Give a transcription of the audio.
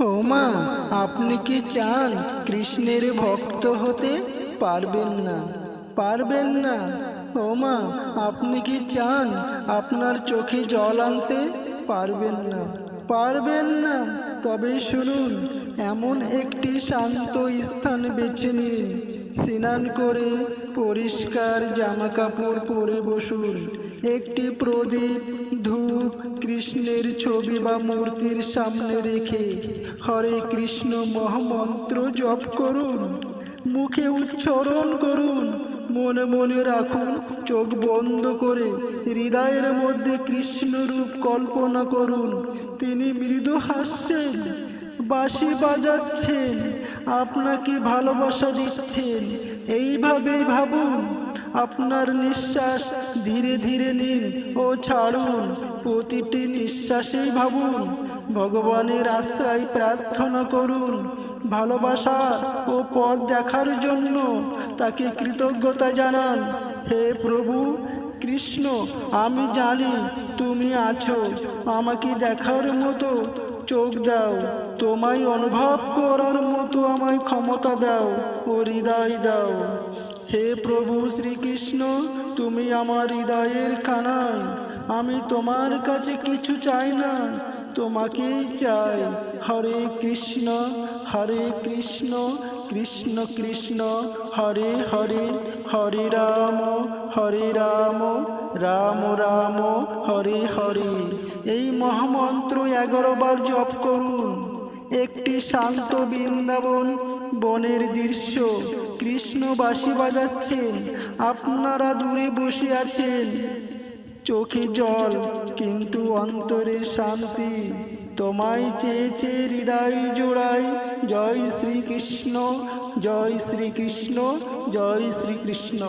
ও মা, আপনি কি চান কৃষ্ণের ভক্ত হতে? পারবেন না পারবেন না। ওমা আপনি কি চান আপনার চোখে জল আনতে? পারবেন না পারবেন না। তবে শুনুন, এমন একটি শান্ত স্থান বেছে নিন স্নান করে পরিষ্কার জামা কাপড় পরে বসুন। একটি প্রদীপ ধূপ কৃষ্ণের ছবি বা মূর্তির সামনে রেখে হরে কৃষ্ণ মহামন্ত্র জপ করুন। মুখে উচ্চারণ করুন। মনে মনে রাখুন, চোখ বন্ধ করে হৃদয়ের মধ্যে কৃষ্ণ রূপ কল্পনা করুন। তিনি মৃদু হাসছেন, বাঁশি বাজাচ্ছেন, আপনাকে ভালোবাসা দিচ্ছেন। এইভাবেই ভাবুন, আপনার নিঃশ্বাস ধীরে ধীরে নিন ও ছাড়ুন। প্রতিটি নিঃশ্বাসেই ভাবুন, ভগবানের আশ্রয় প্রার্থনা করুন। ভালোবাসা ও পথ দেখার জন্য তাকে কৃতজ্ঞতা জানান। হে প্রভু কৃষ্ণ, আমি জানি তুমি আছো। আমাকে দেখার মতো চোখ দাও। তোমায় অনুভব করার মতো আমায় ক্ষমতা দাও ও হৃদয় দাও। হে প্রভু শ্রীকৃষ্ণ, তুমি আমার হৃদয়ের কানায় আমি তোমার কাছে কিছু চাই না। তোমাকেই চাই। হরে কৃষ্ণ হরে কৃষ্ণ কৃষ্ণ কৃষ্ণ, হরে হরে হরে রাম হরে রাম রাম রাম, হরে হরে। এই মহামন্ত্র এগারো বার জপ করুন। একটি শান্ত বৃন্দাবন বনের দৃশ্য। কৃষ্ণ বাঁশি বাজাচ্ছেন। আপনারা দূরে বসে আছেন। চোখে জল, কিন্তু অন্তরে শান্তি। তোমায় চেয়েছে হৃদয় জোড়াই জয় শ্রীকৃষ্ণ জয় শ্রীকৃষ্ণ জয় শ্রীকৃষ্ণ।